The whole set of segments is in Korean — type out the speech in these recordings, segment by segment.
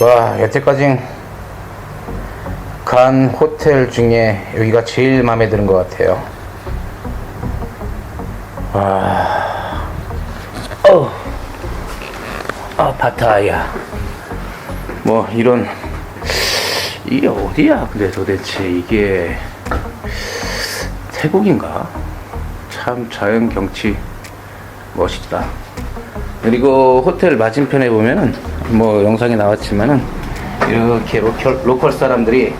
와 여태까지 간 호텔 중에 여기가 제일 마음에 드는 것 같아요. 와, 어, 아 파타야. 뭐 이런 이게 어디야? 근데 도대체 이게 태국인가? 참 자연 경치 멋있다. 그리고 호텔 맞은편에 보면은 뭐 영상에 나왔지만은 이렇게 로컬, 로컬 사람들이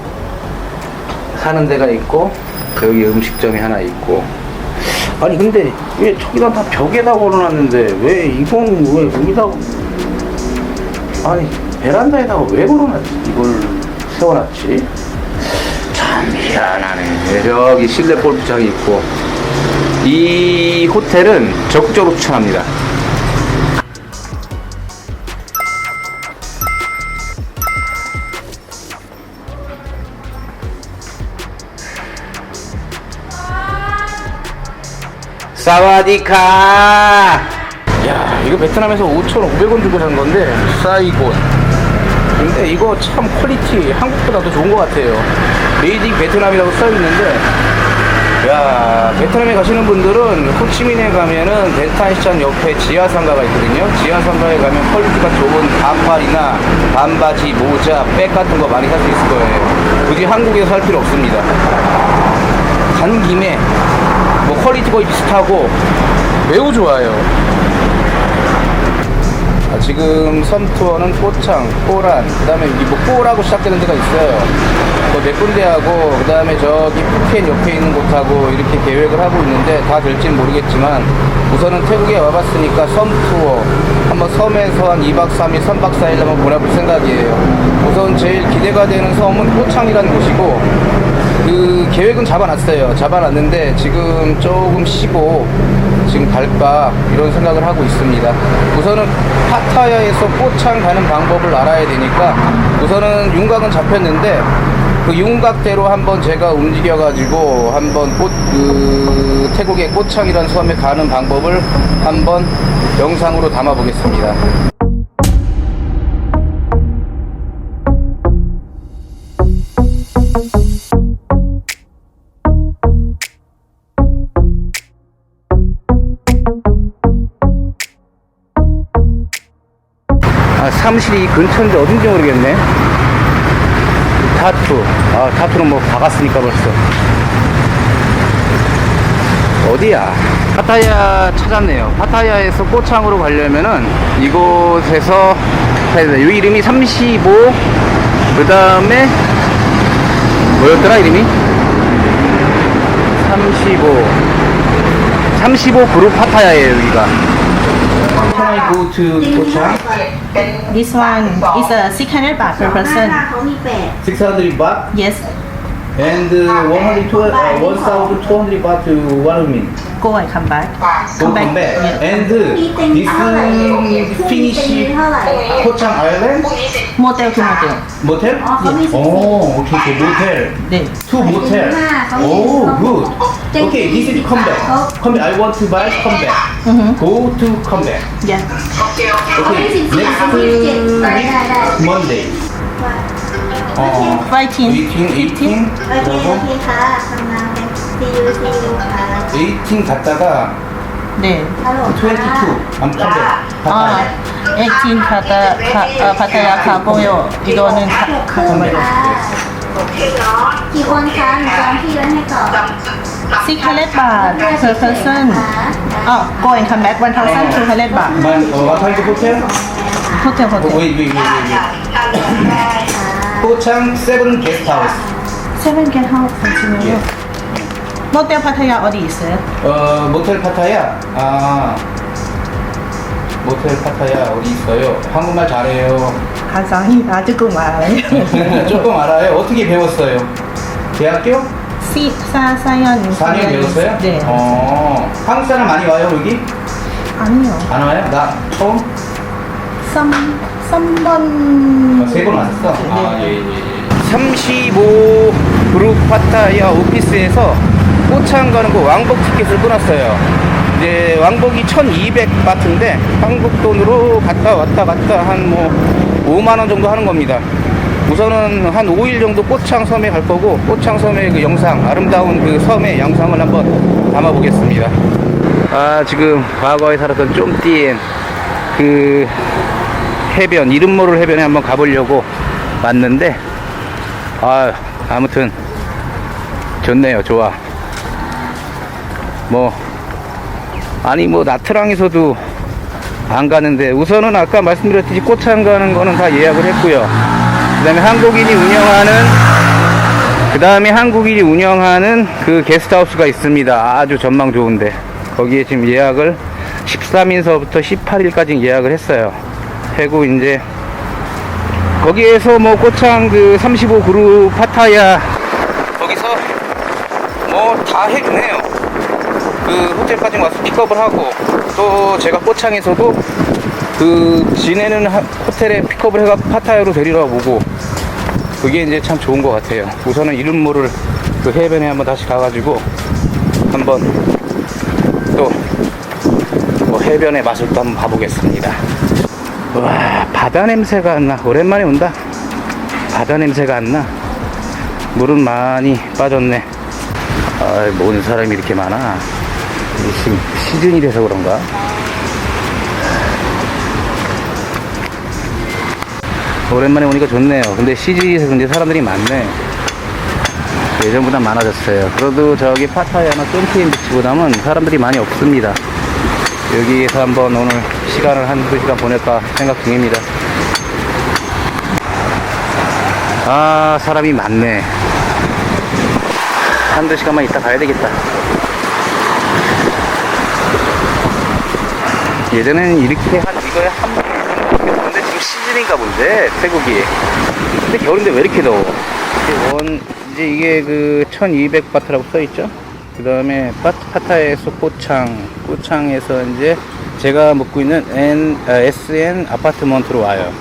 사는 데가 있고 여기 음식점이 하나 있고. 아니 근데 왜 저기다 다 벽에다 걸어놨는데 왜 이건 왜 여기다 아니 베란다에다가 왜 걸어놨지? 이걸 세워놨지? 참 희한하네. 여기 실내 골프장이 있고. 이 호텔은 적극적으로 추천합니다 사와디카. 야 이거 베트남에서 5,500원 주고 산 건데 사이곤 근데 이거 참 퀄리티 한국보다 더 좋은 것 같아요. 메이드 인 베트남이라고 써있는데 야 베트남에 가시는 분들은 호치민에 가면은 덴타시장 옆에 지하상가가 있거든요. 지하상가에 가면 퀄리티가 좋은 반팔이나 반바지 모자 백 같은 거 많이 살 수 있을 거예요. 굳이 한국에서 살 필요 없습니다. 간 김에 뭐 퀄리티 거의 비슷하고 매우 좋아요. 아, 지금 섬 투어는 꼬창, 꼬란, 그 다음에 뭐 꼬라고 시작되는 데가 있어요. 뭐몇 군데 하고, 그 다음에 저기 푸켓 옆에 있는 곳하고 이렇게 계획을 하고 있는데 다 될진 모르겠지만 우선은 태국에 와봤으니까 섬 투어 한번 섬에서 한 2박 3일, 3박 4일 한번 보내볼 생각이에요. 우선 제일 기대가 되는 섬은 꼬창이라는 곳이고 그 계획은 잡아놨어요. 잡아놨는데 지금 조금 쉬고 지금 갈까 이런 생각을 하고 있습니다. 우선은 파타야에서 꼬창 가는 방법을 알아야 되니까 우선은 윤곽은 잡혔는데 그 윤곽대로 한번 제가 움직여가지고 한번 꽃, 그 태국의 꼬창이라는 섬에 가는 방법을 한번 영상으로 담아보겠습니다. 사무실이 근처인데 어딘지 모르겠네. 타투. 아, 타투는 뭐 박았으니까 벌써. 어디야? 파타야 찾았네요. 파타야에서 꼬창으로 가려면은 이곳에서 돼. 이 이름이 35. 그 다음에 뭐였더라 이름이? 35. 35 그룹 파타야예요 여기가. Can I go to Kochang? This one is a 600 baht per person. 600 baht? Yes. And uh, 100, uh, 1,200 baht to what do you mean? Go and come back. Go come back. back. And uh, this um, finish Ho Chang Island? Motel to motel. Motel? Yes. Oh, oh okay, oh, okay. motel. 네. two motel. Oh, good. Okay, this is come back. Come back. I want to buy come back. Mm-hmm. Go to come back. Yeah. Okay, next uh, Monday. ได้ได้ Monday. 어, 18, 18, 18. โอเคโอเคค่ะทำงานกันซีอูซีอูค่ะ 18 갔다가 네. ฮัลโหล 22. I'm come back. 아, 18 가다, 가, 아, 파타야 가고요. 이거는 가, ครึ่ง 가고요. ค่ะกี่คนคะหนูจองที่ไว้ให้ก่อน 600 baht per person. Oh, go and come back 1,200 baht. Man, uh, what time to hotel? Hotel, Oh, hotel. wait, wait, wait, wait, wait. 포창 세븐 게스트하우스. Seven get house. 잠시만요. 모텔 파타야 어디 있어요? 어, 모텔 파타야. 아, 모텔 파타야 어디 있어요? 한국말 잘해요. 감사합니다. 조금 알아요. 조금 알아요. 어떻게 배웠어요? 대학교? 시, 사, 사연. 4년 배웠어요? 네. 어, 한국 사람 많이 와요 여기? 아니요. 안 와요? 나 처음? 3, 3번. 세번 왔었어? 네. 아, 예, 예, 예. 35 그룹 파타야 오피스에서 꼬창 가는 거 왕복 티켓을 끊었어요. 이제 왕복이 1200바트인데 한국 돈으로 갔다 왔다 갔다 한 뭐 5만 원 정도 하는 겁니다. 우선은 한 5일 정도 꽃창 섬에 갈 거고 꽃창 섬의 그 영상 아름다운 그 섬의 영상을 한번 담아 보겠습니다. 아 지금 과거에 살았던 쫌띠엔 그 해변 이름 모를 해변에 한번 가보려고 왔는데 아 아무튼 좋네요. 좋아. 뭐 아니 뭐 나트랑에서도 안 가는데 우선은 아까 말씀드렸듯이 꽃창 가는 거는 다 예약을 했고요. 그 다음에 한국인이 운영하는 그 다음에 한국인이 운영하는 그 게스트하우스가 있습니다. 아주 전망 좋은데. 거기에 지금 예약을 13일서부터 18일까지 예약을 했어요 해고 이제 거기에서 뭐 꽃창 그 35 그룹 파타야 거기서 뭐 다 해주네요. 그 호텔까지 와서 픽업을 하고 또 제가 꽃창에서도 그 지내는 하- 호텔에 픽업을 해갖고 파타야로 데리러 오고 그게 이제 참 좋은 것 같아요. 우선은 이름 모를 그 해변에 한번 다시 가가지고 한번 또 뭐 해변의 맛을 또 한번 봐보겠습니다. 와 바다 냄새가 안 나. 오랜만에 온다. 바다 냄새가 안 나. 물은 많이 빠졌네. 아, 뭔 사람이 이렇게 많아? 지금 시즌이 돼서 그런가? 오랜만에 오니까 좋네요. 근데 시즌이 돼서 근데 사람들이 많네. 예전보다 많아졌어요. 그래도 저기 파타야나 쫌티인 비치보다는 사람들이 많이 없습니다. 여기에서 한번 오늘 시간을 한 두 시간 보낼까 생각 중입니다. 아, 사람이 많네. 한두 시간만 있다 가야 되겠다. 예전에는 이렇게 한, 이거에 한 번, 근데 지금 시즌인가 본데, 태국이. 근데 겨울인데 왜 이렇게 더워? 원, 이제 이게 그 1200바트라고 써있죠? 그 다음에 파타에서 꽃창, 꽃창에서 이제 제가 묵고 있는 N, 아, SN 아파트먼트로 와요.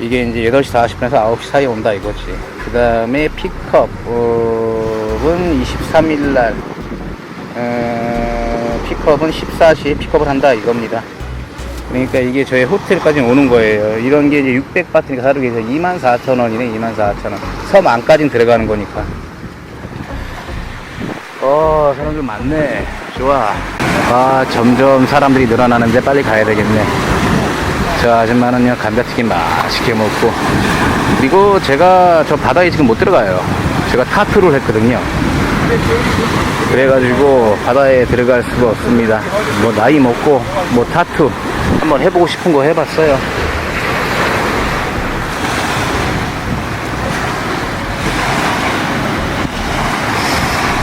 이게 이제 8시 40분에서 9시 사이에 온다 이거지. 그 다음에 픽업은 23일날, 어, 픽업은 14시에 픽업을 한다 이겁니다. 그러니까 이게 저희 호텔까지 오는 거예요. 이런 게 이제 600바트니까 다르게 해서 24,000원이네, 24,000원. 섬 안까진 들어가는 거니까. 어, 사람들 많네. 좋아. 아, 점점 사람들이 늘어나는데 빨리 가야 되겠네. 저 아줌마는요, 감자튀김 맛있게 먹고. 그리고 제가 저 바다에 지금 못 들어가요. 제가 타투를 했거든요. 그래가지고 바다에 들어갈 수가 없습니다. 뭐 나이 먹고 뭐 타투 한번 해보고 싶은 거 해봤어요.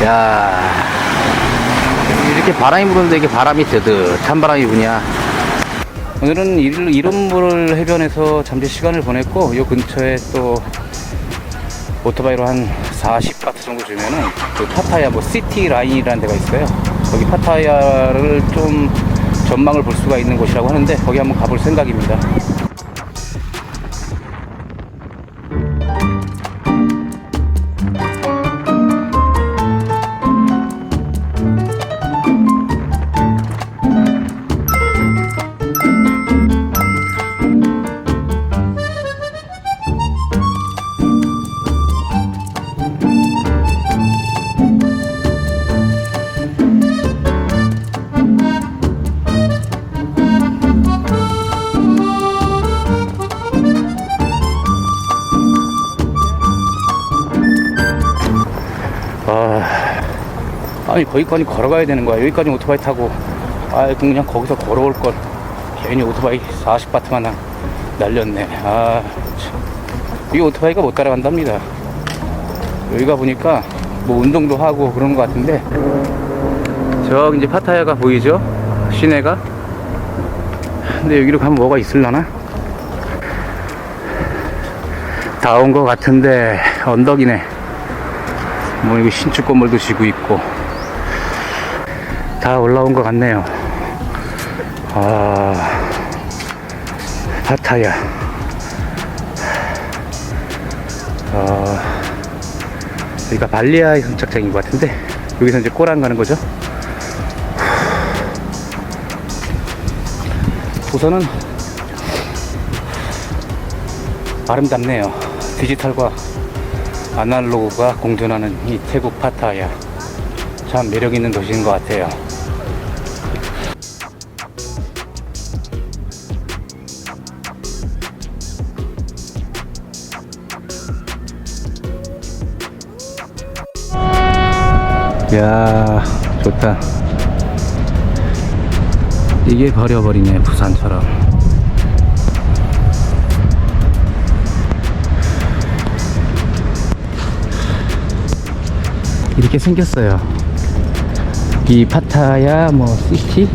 야 이렇게 바람이 부는데 이게 바람이 뜨뜻한 바람이 부냐. 오늘은 일- 이름모를 해변에서 잠시 시간을 보냈고 요 근처에 또 오토바이로 한 40바트 정도 주면은 그 파타야 뭐 시티 라인이라는 데가 있어요. 거기 파타야를 좀 전망을 볼 수가 있는 곳이라고 하는데 거기 한번 가볼 생각입니다. 아니 거기까지 걸어가야 되는 거야. 여기까지 오토바이 타고, 아 그냥 거기서 걸어올 걸. 괜히 오토바이 40바트만 나- 날렸네. 아, 참. 이 오토바이가 못 따라간답니다. 여기가 보니까 뭐 운동도 하고 그런 것 같은데, 저기 이제 파타야가 보이죠? 시내가. 근데 여기로 가면 뭐가 있을라나? 다 온 것 같은데 언덕이네. 뭐 이거 신축 건물도 지고 있고 다 올라온 것 같네요. 아 파타야. 어, 여기가 발리아의 선착장인 것 같은데 여기서 이제 꼬랑 가는 거죠. 우선은 아름답네요. 디지털과 아날로그가 공존하는 이 태국 파타야. 참 매력 있는 도시인 것 같아요. 야 좋다. 이게 버려버리네 부산처럼. 이렇게 생겼어요. 이 파타야 뭐 시티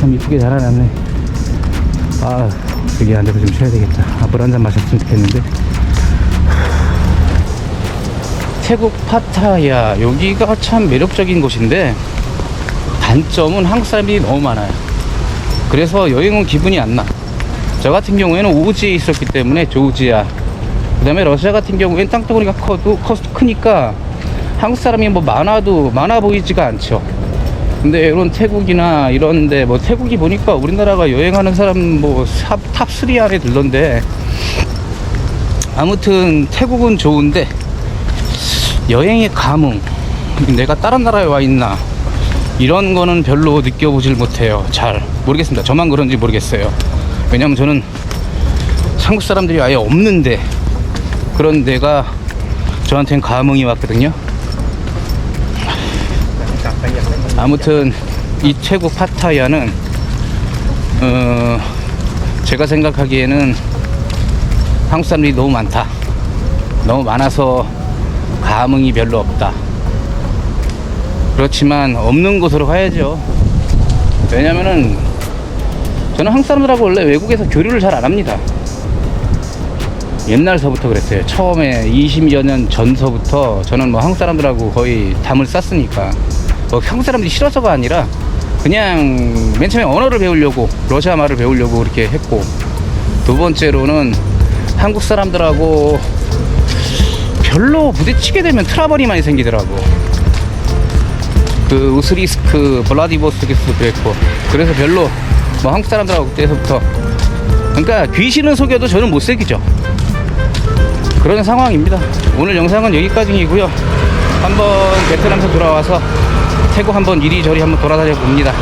참 이쁘게 자라났네. 아 여기 앉아서 좀 쉬어야 되겠다. 아, 물한잔 마셨으면 좋겠는데. 태국 파타야 여기가 참 매력적인 곳인데 단점은 한국 사람들이 너무 많아요. 그래서 여행 온 기분이 안 나. 저 같은 경우에는 오지에 있었기 때문에 조지아 그 다음에 러시아 같은 경우에는 땅덩어리가 커도 커 크니까 한국 사람이 뭐 많아도 많아 보이지가 않죠 근데 이런 태국이나 이런데 뭐 태국이 보니까 우리나라가 여행하는 사람 뭐탑3 안에 들던데 아무튼 태국은 좋은데 여행의 감흥 내가 다른 나라에 와 있나 이런 거는 별로 느껴보질 못해요. 잘 모르겠습니다. 저만 그런지 모르겠어요. 왜냐면 저는 한국 사람들이 아예 없는데 그런 데가 저한테는 감흥이 왔거든요. 아무튼 이 태국 파타야는 어, 제가 생각하기에는 한국 사람들이 너무 많다. 너무 많아서 감흥이 별로 없다. 그렇지만 없는 곳으로 가야죠. 왜냐면은 저는 한국 사람들하고 원래 외국에서 교류를 잘 안 합니다. 옛날서부터 그랬어요. 처음에 20여 년 전서부터 저는 뭐 한국 사람들하고 거의 담을 쌌으니까. 뭐 한국 사람들이 싫어서가 아니라 그냥 맨 처음에 언어를 배우려고 러시아 말을 배우려고 그렇게 했고 두 번째로는 한국 사람들하고 별로 부딪히게 되면 트러블이 많이 생기더라고. 그 우스리스크, 블라디보스토크도 그랬고 그래서 별로 뭐 한국 사람들하고 그때서부터 그러니까 귀신은 속여도 저는 못 새기죠. 그런 상황입니다. 오늘 영상은 여기까지이고요. 한번 베트남에서 돌아와서 태국 한번 이리저리 한번 돌아다녀 봅니다.